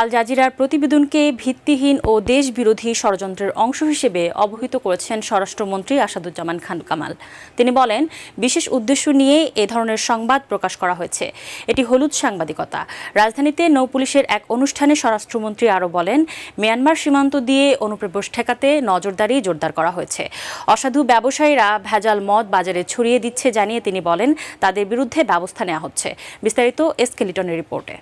আল জাজিরার প্রতিবেদনকে ভিত্তিহীন ও দেশবিরোধী ষড়যন্ত্রের অংশ হিসেবে অবহিত করেছেন স্বরাষ্ট্রমন্ত্রী আসাদুজ্জামান খান কামাল। তিনি বলেন, বিশেষ উদ্দেশ্য নিয়ে এ ধরনের সংবাদ প্রকাশ করা হয়েছে। এটি হলুদ সাংবাদিকতা। রাজধানীতে নৌপুলিশের এক অনুষ্ঠানে স্বরাষ্ট্রমন্ত্রী আরও বলেন, মিয়ানমার সীমান্ত দিয়ে অনুপ্রবেশ ঠেকাতে নজরদারি জোরদার করা হয়েছে। অসাধু ব্যবসায়ীরা ভেজাল মদ বাজারে ছড়িয়ে দিচ্ছে, জানিয়ে তিনি বলেন, তাদের বিরুদ্ধে ব্যবস্থা নেওয়া হচ্ছে। বিস্তারিত এসকেলিটনের রিপোর্টে।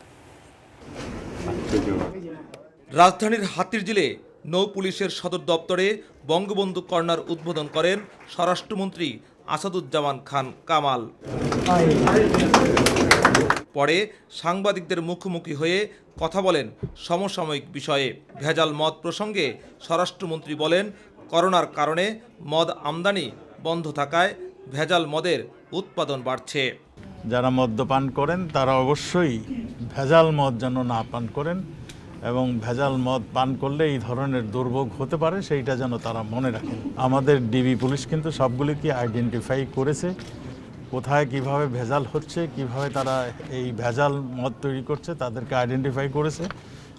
রাজধানীর হাতিরঝিলে নৌ পুলিশের সদর দপ্তরে বঙ্গবন্ধু কর্নার উদ্বোধন করেন স্বরাষ্ট্রমন্ত্রী আসাদুজ্জামান খান কামাল। পরে সাংবাদিকদের মুখোমুখি হয়ে কথা বলেন সমসাময়িক বিষয়ে। ভেজাল মদ প্রসঙ্গে স্বরাষ্ট্রমন্ত্রী বলেন, করোনার কারণে মদ আমদানি বন্ধ থাকায় ভেজাল মদের উৎপাদন বাড়ছে। যারা মদ্যপান করেন, তারা অবশ্যই ভেজাল মদ যেন না পান করেন এবং ভেজাল মদ পান করলে এই ধরনের দুর্ভোগ হতে পারে, সেইটা যেন তারা মনে রাখেন। আমাদের ডিবি পুলিশ কিন্তু সবগুলিকে আইডেন্টিফাই করেছে, কোথায় কীভাবে ভেজাল হচ্ছে, কীভাবে তারা এই ভেজাল মদ তৈরি করছে, তাদেরকে আইডেন্টিফাই করেছে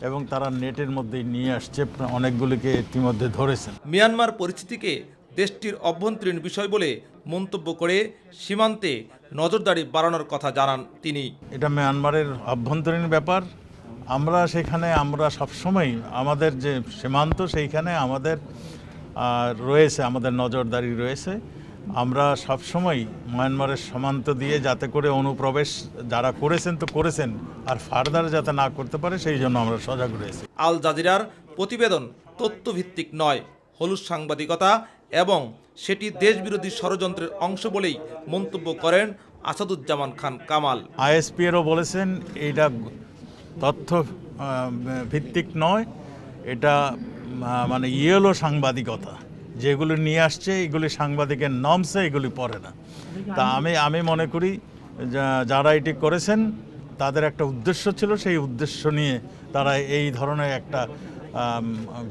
এবং তারা নেটের মধ্যেই নিয়ে আসছে, অনেকগুলিকে ইতিমধ্যে ধরেছেন। মিয়ানমার পরিস্থিতিকে দেশটির অভ্যন্তরীণ বিষয় বলে মন্তব্য করে সীমান্তে নজরদারি বাড়ানোর কথা জানান তিনি। এটা মিয়ানমারের অভ্যন্তরীণ ব্যাপার। আমরা সেখানে আমরা সবসময় আমাদের যে সীমান্ত সেইখানে আমাদের রয়েছে আমাদের নজরদারি রয়েছে। আমরা সবসময় মায়ানমারের সীমান্ত দিয়ে যাতে করে অনুপ্রবেশ যারা করেছেন তো করেছেন আর ফার্দার যাতে না করতে পারে সেই জন্য আমরা সজাগ রয়েছি। আল জাজিরার প্রতিবেদন তথ্যভিত্তিক নয়। হলুদ সাংবাদিকতা এবং সেটি দেশবিরোধী ষড়যন্ত্রের অংশ বলেই মন্তব্য করেন আসাদুজ্জামান খান কামাল। আইএসপিএরও বলেছেন, এইটা তথ্য ভিত্তিক নয়, এটা মানে ইয়েলো সাংবাদিকতা। যেগুলো নিয়ে আসছে, এগুলি সাংবাদিকের নমসে, এগুলি পড়ে না। তা আমি আমি মনে করি যারা এটি করেছেন, তাদের একটা উদ্দেশ্য ছিল, সেই উদ্দেশ্য নিয়ে তারা এই ধরনের একটা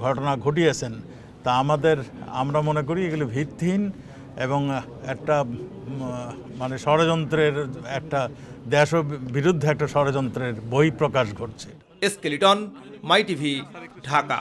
ঘটনা ঘটিয়েছেন। তা আমাদের, আমরা মনে করি এগুলো ভিত্তিহীন এবং একটা মানে ষড়যন্ত্রের একটা দেশ বিরুদ্ধে একটা ষড়যন্ত্রের বই প্রকাশ ঘটছে। এসকেলিটন মাই টিভি, ঢাকা।